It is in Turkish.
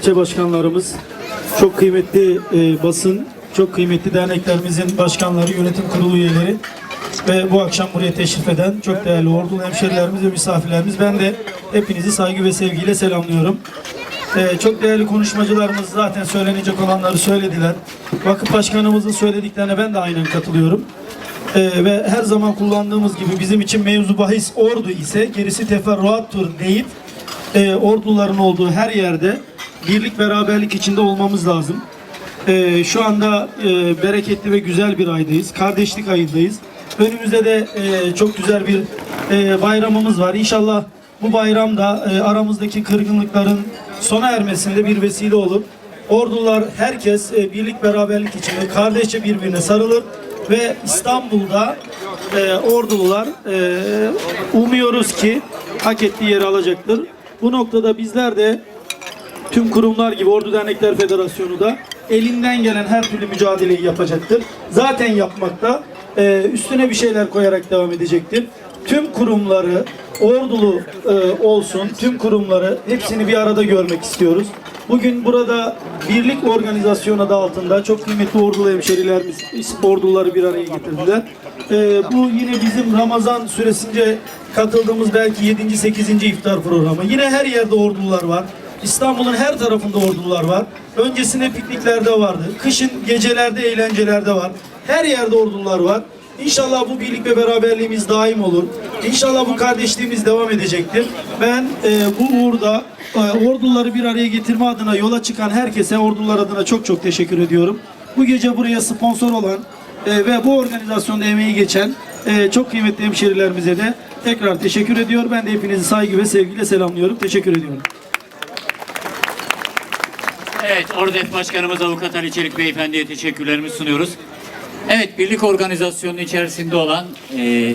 ilçe başkanlarımız, çok kıymetli e, basın, çok kıymetli derneklerimizin başkanları, yönetim kurulu üyeleri ve bu akşam buraya teşrif eden çok değerli ordulu hemşerilerimiz ve misafirlerimiz. Ben de hepinizi saygı ve sevgiyle selamlıyorum. E, çok değerli konuşmacılarımız zaten söylenecek olanları söylediler. Vakıf başkanımızın söylediklerine ben de aynen katılıyorum. Ee, ve her zaman kullandığımız gibi bizim için mevzu bahis ordu ise gerisi teferruattır deyip e, orduların olduğu her yerde birlik beraberlik içinde olmamız lazım. Ee, şu anda e, bereketli ve güzel bir aydayız. Kardeşlik ayındayız. Önümüzde de e, çok güzel bir e, bayramımız var. İnşallah bu bayram da e, aramızdaki kırgınlıkların sona ermesinde bir vesile olur. Ordular herkes e, birlik beraberlik içinde kardeşçe birbirine sarılır ve İstanbul'da e, ordulular e, umuyoruz ki hak ettiği yeri alacaktır. Bu noktada bizler de tüm kurumlar gibi Ordu Dernekler Federasyonu da elinden gelen her türlü mücadeleyi yapacaktır. Zaten yapmakta. Ee, üstüne bir şeyler koyarak devam edecektir. Tüm kurumları ordulu e, olsun, tüm kurumları hepsini bir arada görmek istiyoruz. Bugün burada birlik organizasyonu adı altında çok kıymetli ordulu hemşerilerimiz orduları bir araya getirdiler. Ee, bu yine bizim Ramazan süresince katıldığımız belki 7. 8. iftar programı. Yine her yerde ordular var. İstanbul'un her tarafında ordular var. Öncesinde pikniklerde vardı. Kışın gecelerde, eğlencelerde var. Her yerde ordular var. İnşallah bu birlik ve beraberliğimiz daim olur. İnşallah bu kardeşliğimiz devam edecektir. Ben e, bu uğurda e, orduları bir araya getirme adına yola çıkan herkese ordular adına çok çok teşekkür ediyorum. Bu gece buraya sponsor olan e, ve bu organizasyonda emeği geçen e, çok kıymetli hemşerilerimize de tekrar teşekkür ediyor. Ben de hepinizi saygı ve sevgiyle selamlıyorum. Teşekkür ediyorum. Evet, Ordef Başkanımız Avukat Ali Çelik Beyefendi'ye teşekkürlerimizi sunuyoruz. Evet, birlik organizasyonunun içerisinde olan e,